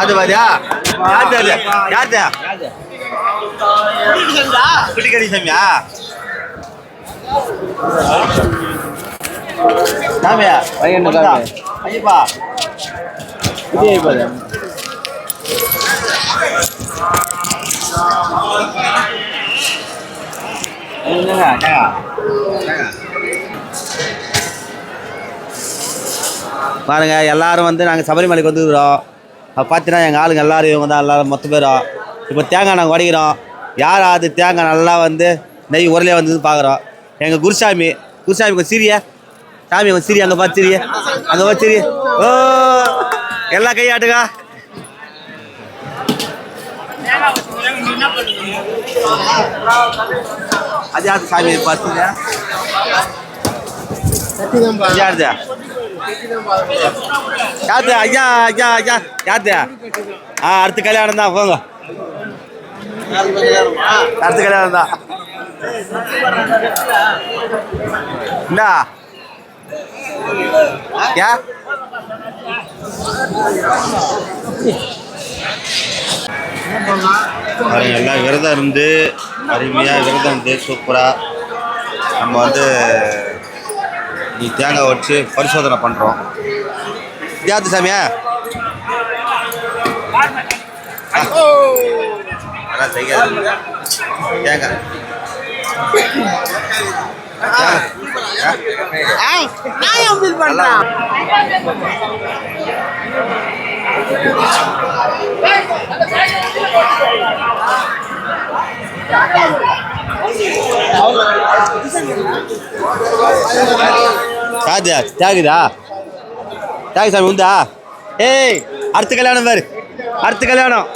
அது பாரியா யார்து அது? யார்து குட்டிக்கடி சாமியா? சாமியா? பையன் கொண்டா. ஐயப்பா. என்னங்க? பாருங்க எல்லாரும் வந்து நாங்கள் சபரிமலைக்கு வந்துருக்கிறோம். பார்த்தீங்கன்னா எங்கள் ஆளுங்க எல்லாரும் இவங்க தான் எல்லாரும் மொத்த பேரும் இப்போ தேங்காய் நாங்கள் உடைக்கிறோம் யார் அது தேங்காய் நல்லா வந்து நெய் உரலே வந்ததுன்னு பார்க்குறோம் எங்கள் குருசாமி குருசாமி கொஞ்சம் சிரிய. சாமி கொஞ்சம் சிரி அங்கே பார்த்து சிரிய. அங்கே பார்த்து சிரி ஓ எல்லாம் கையாட்டுங்க அது சாமி பார்த்துங்க யாருது ஐயா ஐயா ஐயா. யாரு ஆ அடுத்த கல்யாணம் தான். போங்க. அடுத்த கல்யாணம் தான். என்ன யா? பாருங்க எல்லாம் விரதம் இருந்து அருமையாக விரதம் இருந்து சூப்பராக நம்ம வந்து நீ தேங்காய் வச்சு பரிசோதனை பண்ணுறோம் யாத்து சாமியா. அதான் செய்யாது தேங்காய் நல்லா சாஜா தாகுதா தாகு சாமி உண்டா? ஏய் அடுத்த கல்யாணம் பாரு. அடுத்த கல்யாணம்.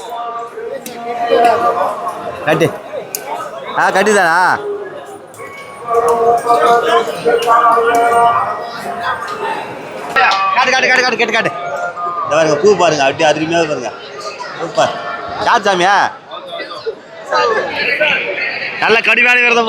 கட்டு. ஆ கட்டுதானா? காட்டு காட்டு காட்டு காட்டு கேட்டு காட்டு. இந்த பாருங்க பூ பாருங்க அப்படியே அருமையாக பாருங்க. சூப்பர். யார் சாமியா? நல்ல கடுமையான விரதம்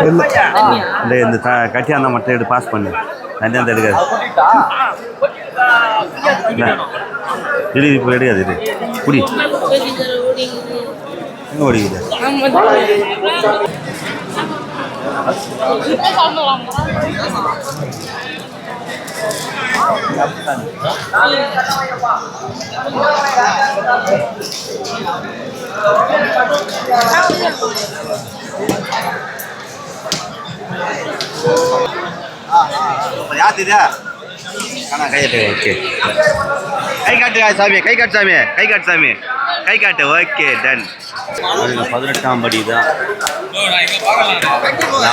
இல்லை இந்த த கட்டி அந்த மட்டும் எடுத்து பாஸ் பண்ணு. தண்ணி அந்த எடுக்காது. இல்லை. இடி இப்போ எடுக்காது இது குடி. எங்கே ஓடிக்குது யார் அண்ணா கையாட்டு ஓகே. கை காட்டு சாமி கை காட்டு சாமி கை காட்டு சாமி. கை காட்டு ஓகே டன் பதினெட்டாம் படி தான்.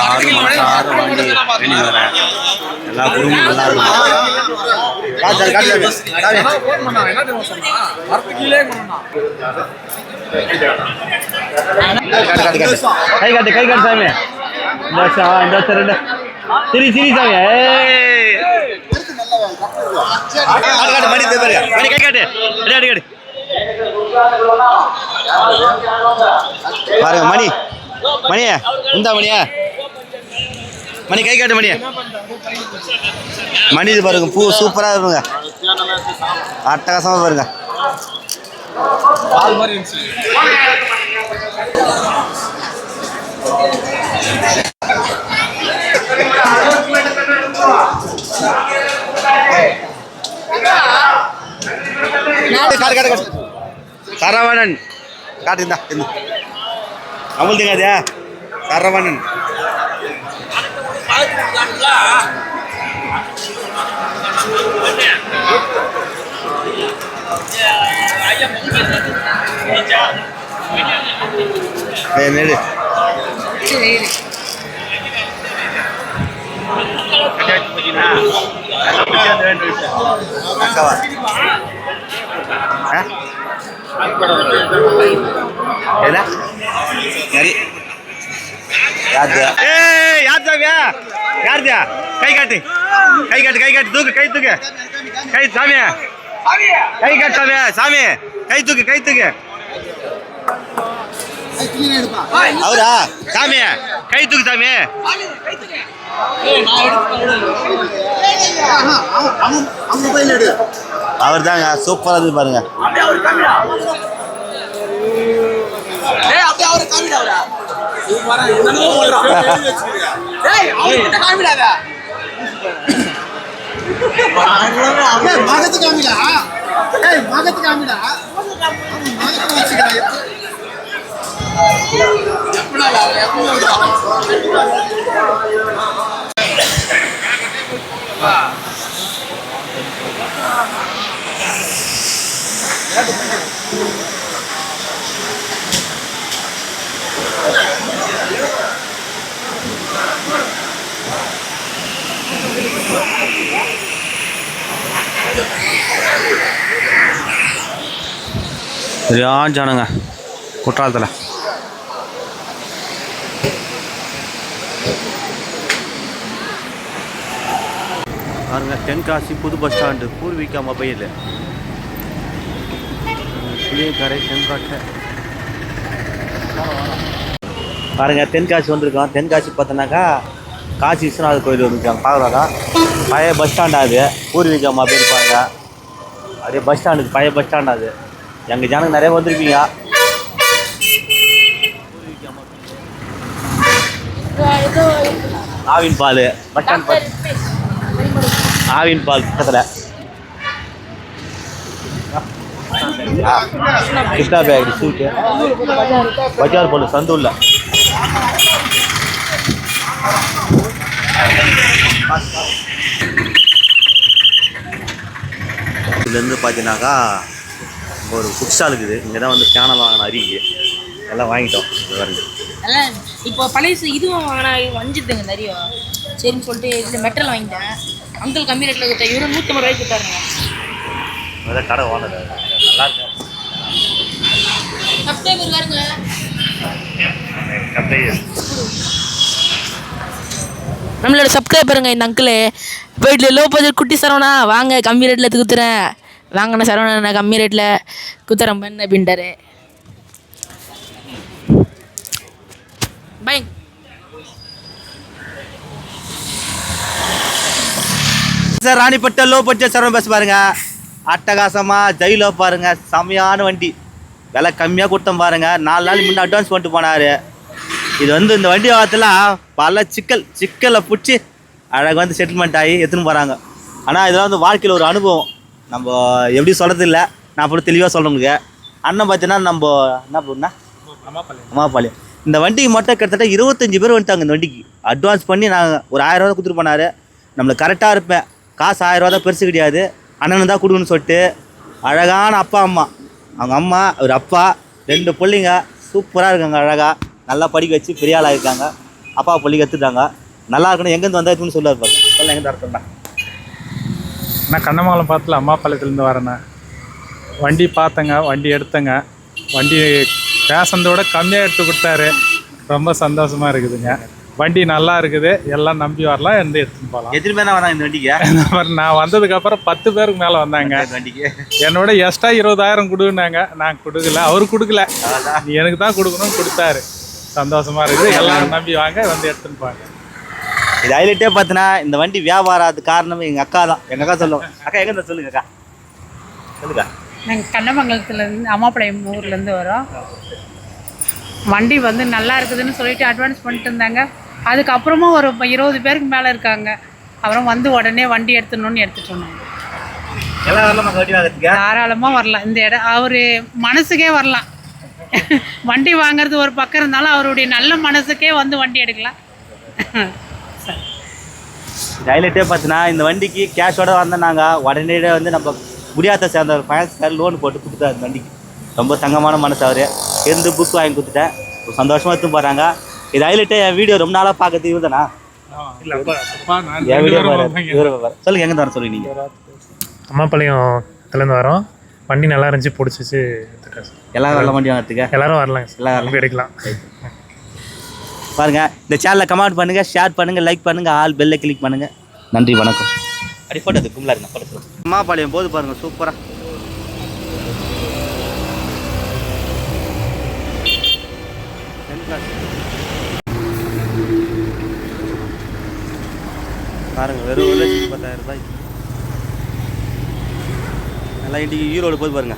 வாங்கி வரேன் எல்லா குடும்பமும் நல்லா இருக்கும் சாமி காட்டு காட்டு காட்டு கை காட்டு கை காட்டு சாமி. இந்த வருஷம் ஆ, இந்த வருஷம் ரெண்டு. சிரி சிரி சாமி மணி பாருங்க மணி. கை காட்டு அடி அடி பாருங்க மணி மணியா இந்தா மணியா. மணி கை காட்டு மணியா. மணி இது பாருங்க பூ சூப்பராக இருக்குங்க. அட்டகாசமாக பாருங்க காட்டு காட்டு காட்டு சரவணன் காட்டுந்தா இந்தா. இந்த அமுல் சரவணன். ஏய், நெடு என்ன சரி யாருது கை காட்டு. கை காட்டு கை காட்டு. தூக்கு கை தூக்கு. கை சாமியா கை காட்டு சாமியா சாமி கை தூக்கு கை தூக்கு. அவரா? சாமி கை தூக்கு சாமி. அவர் தாங்க சூப்பரா இருக்கு பாருங்க மகத்து காமிடா. ஏய் மகத்து காமிடா. மகத்து வச்சுக்கிறா சரியான ஜனங்க குற்றாலத்தில். பாருங்க தென்காசி புது பஸ் ஸ்டாண்டு பூர்வீகா மொபைலு. புளியக்கரை தென்காட்டை பாருங்க தென்காசி வந்திருக்கோம். தென்காசி பார்த்தோன்னாக்கா காசி விஸ்வநாதர் கோயில் வந்துருக்காங்க. பார்க்குறாங்க பழைய பஸ் ஸ்டாண்டா அது. பூர்வீகம் மொபைல் பாருங்க அப்படியே பஸ் ஸ்டாண்டுக்கு பழைய பஸ் ஸ்டாண்ட் அது. எங்கள் ஜனங்க நிறைய வந்திருப்பீங்க. ஆவின் பால். பஸ் ஸ்டாண்ட் ஆவின் பால் பக்கத்தில். கிருஷ்ணா பேக்கரி ஸ்வீட்டு பஜார் பால் சந்தூரில் இதுலேருந்து பார்த்தீங்கன்னாக்கா ஒரு புக் ஸ்டால் இருக்குது. இங்கே தான் வந்து சேனல் வாங்கின அரிக்கு எல்லாம் வாங்கிட்டோம். வருது இப்போ பழைய இதுவும் வாங்கினா வஞ்சிட்டுங்க நிறைய. சரின்னு சொல்லிட்டு இந்த மெட்டல் வாங்கிட்டேன். அங்கிள் கம்மி ரேட்டில் கொடுத்தா இவரும் நூற்றம்பது ரூபாய்க்கு கொடுத்தாருங்க. அதான் கடை வாங்கினது நம்மளோட சப்ஸ்கிரைபருங்க இந்த அங்கிள் போயிட்டு லோ பட்ஜெட் குட்டி சரவணா வாங்க கம்மி ரேட்டில் குத்துறேன். வாங்கண்ணா சரவணா நான் கம்மி ரேட்டில் குத்துறேன் பண்ண அப்படின்ட்டாரு. Bye sir ராணிப்பட்ட low budget Saravana பேச பாருங்க. அட்டகாசமா ஜெயிலோ பாருங்க செமையான வண்டி. விலை கம்மியாக கொடுத்தோம் பாருங்க. நாலு நாள் முன்னே அட்வான்ஸ் பண்ணிட்டு போனாரு. இது வந்து இந்த வண்டி வாரத்தில் பல சிக்கல் சிக்கலை பிடிச்சி அழகாக வந்து செட்டில்மெண்ட் ஆகி எடுத்துன்னு போகிறாங்க ஆனால் இதெல்லாம் வந்து வாழ்க்கையில் ஒரு அனுபவம். நம்ம எப்படி சொல்கிறது இல்லை. நான் அப்புறம் தெளிவாக சொல்கிறேன் உங்களுக்கு. அண்ணன் பார்த்தீங்கன்னா நம்ம என்ன பண்ணா அம்மாபாளையம். இந்த வண்டிக்கு மட்டும் கிட்டத்தட்ட இருபத்தஞ்சி பேர் வந்துட்டாங்க இந்த வண்டிக்கு. அட்வான்ஸ் பண்ணி நாங்கள் ஒரு ஆயிரம் ரூபா கொடுத்துட்டு போனார். நம்மளுக்கு கரெக்டாக இருப்பேன். காசு ஆயிரம் ரூபா தான் பெருசு கிடையாது. அண்ணன் தான் கொடுக்கணும்னு சொல்லிட்டு அழகான அப்பா அம்மா. அவங்க அம்மா ஒரு அப்பா ரெண்டு பிள்ளைங்க. சூப்பராக இருக்காங்க அழகாக நல்லா படிக்க வச்சு பெரிய ஆளாக இருக்காங்க. அப்பா பள்ளி கற்றுட்டாங்க நல்லா இருக்கணும். எங்கேருந்து வந்தாச்சுன்னு சொல்லுவார் பாருங்க. சொல்ல எங்கேருந்து இருக்கா நான் கண்ணமங்கலம் பார்த்துல அம்மாபாளையத்துலேருந்து வரேண்ணே வண்டி பார்த்தேங்க வண்டி எடுத்தேங்க. வண்டி பேசந்தோட கம்மியாக எடுத்து கொடுத்தாரு. ரொம்ப சந்தோஷமாக இருக்குதுங்க. வண்டி நல்லா இருக்குது. எல்லாம் நம்பி வரலாம் இருந்து எடுத்துன்னு போகலாம் எத்தனை பேர் வந்தாங்க இந்த வண்டிக்கு? இந்த மாதிரி நான் வந்ததுக்கப்புறம் பத்து பேருக்கு மேலே வந்தாங்க. இந்த வண்டிக்கு. என்னோட எக்ஸ்ட்ரா இருபதாயிரம் கொடுன்னாங்க. நான் கொடுக்கல. அவர் கொடுக்கல. நீ எனக்கு தான் கொடுக்கணும்னு கொடுத்தாரு. சந்தோஷமாக இருக்குது எல்லாரும் நம்பி வாங்க வந்து எடுத்துன்னு போங்க. இது ஹைலைட்டே பார்த்தினா இந்த வண்டி வியாபாரம் காரணம் எங்கள் அக்கா தான். எங்கள் அக்கா சொல்லுவோம் அக்கா எங்கே சொல்லுங்க அக்கா? சொல்லுங்க. நாங்கள் கண்ணமங்கலத்துலேருந்து அம்மாப்பாளையம் ஊர்லேருந்து வரோம். வண்டி வந்து நல்லா இருக்குதுன்னு சொல்லிட்டு அட்வான்ஸ் பண்ணிட்டு இருந்தாங்க. அதுக்கப்புறமா ஒரு இருபது பேருக்கு மேலே இருக்காங்க. அப்புறம் வந்து உடனே வண்டி எடுத்துடணும்னு எடுத்துட்டு சொன்னாங்க தாராளமாக வரலாம். இந்த இடம் அவர் மனசுக்கே வரலாம். வண்டி வாங்குறது ஒரு பக்கம் இருந்தாலும் அவருடைய நல்ல மனசுக்கே வந்து வண்டி எடுக்கலாம். ஹைலைட்டே பார்த்தினா இந்த வண்டிக்கு கேஷோட வந்தோம் நாங்கள் உடனே வந்து நம்ம முடியாத சேர்ந்த ஒரு ஃபைனான்ஸ்கார் லோன் போட்டு கொடுத்தாரு வண்டிக்கு. ரொம்ப தங்கமான மனசு அவர். இருந்து புக் வாங்கி கொடுத்துட்டேன். சந்தோஷமாக எடுத்து போகிறாங்க இது ஹைலைட்டே என் வீடியோ ரொம்ப நாளாக பார்க்கறது நான் என் வீடியோ பாரு. இவரை பாரு. சொல்லுங்க எங்கே வர சொல்லுங்க நீங்கள் அம்மாப்பாளையத்துலேருந்து வரோம். வண்டி நல்லா இருந்துச்சு பிடிச்சிச்சு எல்லாரும் நல்ல வண்டி வாங்கிறதுக்கு? எல்லாரும் வரலாங்க எல்லாம் நம்பி எடுக்கலாம். பாருங்க இந்த சேனலை கமெண்ட் பண்ணுங்க ஷேர் பண்ணுங்க லைக் பண்ணுங்க ஆல் பெல்லை கிளிக் பண்ணுங்க. நன்றி வணக்கம். அப்படி போட்டோ அது கும்பலா இருங்க போட்டோ அம்மாபாளையம் போது பாருங்க சூப்பரா பாருங்க வெறும் ஒரு லட்சத்தி பத்தாயிரம் ரூபாய். நல்லா இன்றைக்கி ஈரோடு போய் பாருங்க.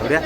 அப்படியா?